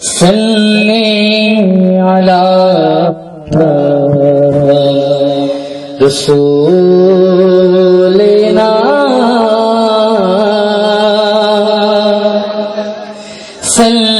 صلی علی رسولنا. صلی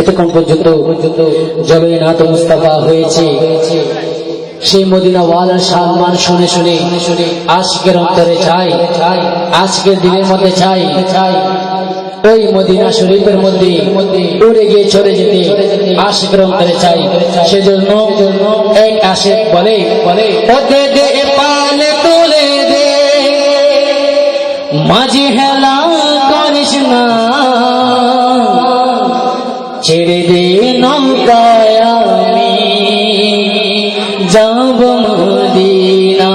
এতক্ষণ পর্যন্ত জবে নাথ মুস্তাফা হয়েছে। সেই মদিনা ওয়ালার সম্মান শুনে শুনে আজকের অন্তরে চাই, আজকের দিনের মধ্যে চাই। চাই ওই মদিনা শরীফের মধ্যে উড়ে গিয়ে চলে যেতে আশিকের অন্তরে চাই। সেজন্য এক আশেক বলে বলে পাল তুলে দে, মাঝি হেলা করিস না। ছেড়ে দে নৌকায় আমি যাব মদিনা।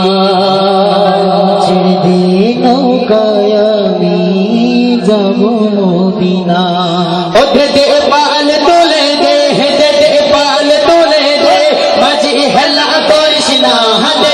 ছেড়ে দে নৌকায় আমি যাব মদিনা। ওঠে দে পাল তোলে দে হেদে দে পাল তোলে দে, মাঝি হেলা করিস না হাতে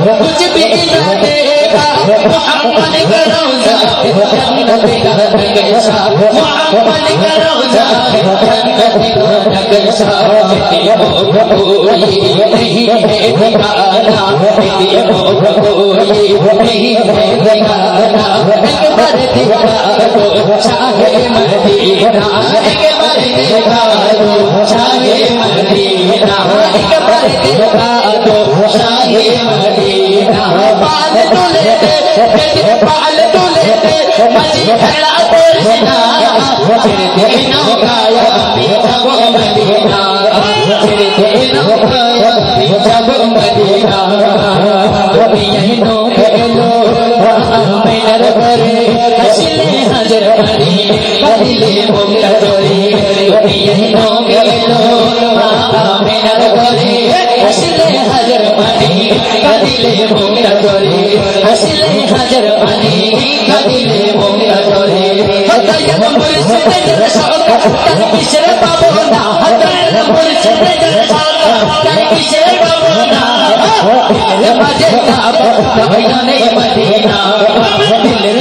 कुछ भी ना देगा मोहम्मद का रोजा जन्नत का नक्शा मोहम्मद का रोजा जन्नत का नक्शा यतीमों को कोई नहीं है ठिकाना यतीमों को कोई नहीं है ठिकाना ಮರಿದಿಗಾರು ಶಾಹಿ ಮರಿದಿಗಾರಿಗೆ ಮರಿದಿಗಾರು ಶಾಹಿ ಮರಿದಿಗಾರಿಗೆ ಮರಿದಿಗಾರು ಶಾಹಿ ಮರಿದಿಗಾರು ಪಾಲ ತುಲೆ ಪಾಲ ತುಲೆ ಮಜಿ ಭಳ ತೋರಿಸಿದ ಸಿರಿದಿನ ಕಾಯ ಜಗ ಮರಿದಿಗ ಸಿರಿದಿನ ಕಾಯ ಜಗ ಮರಿದಿಗ আসলে হাজার পানি কাঁদিলে ভোগা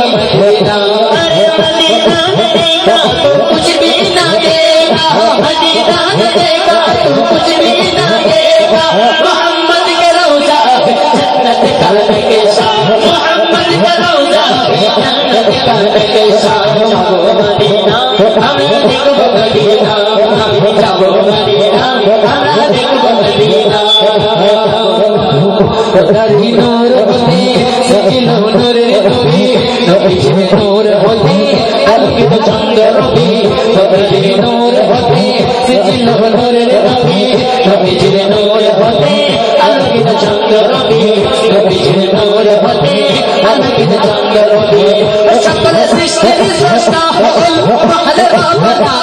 देगा अरे बलिदान देगा तू कुछ भी ना देगा बलिदान देगा तू कुछ भी ना देगा मोहम्मद के रोजा जन्नत कल्ब के साथ मोहम्मद के रोजा जन्नत कल्ब के साथ जाओ मदीना हमें देखो मदीना हमें जाओ मदीना हमें देखो मदीना उधर ही नूर होते सिलो رشدِ نور ہوتی الفت شکل سرشتِ سرشتہ حقل وحد ربنا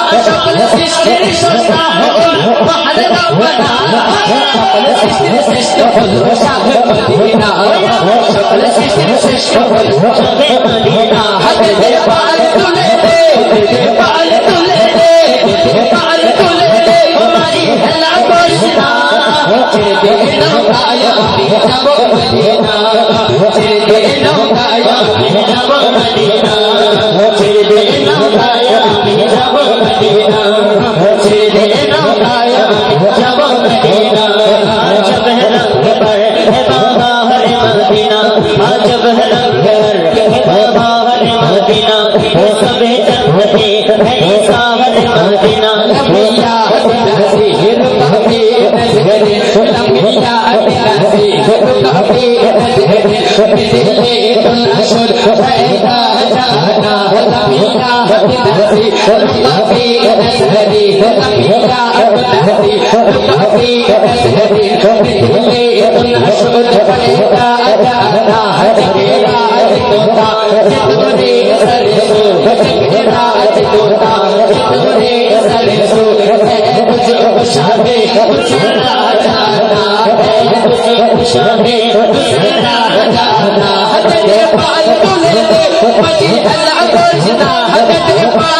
ہو موسيقى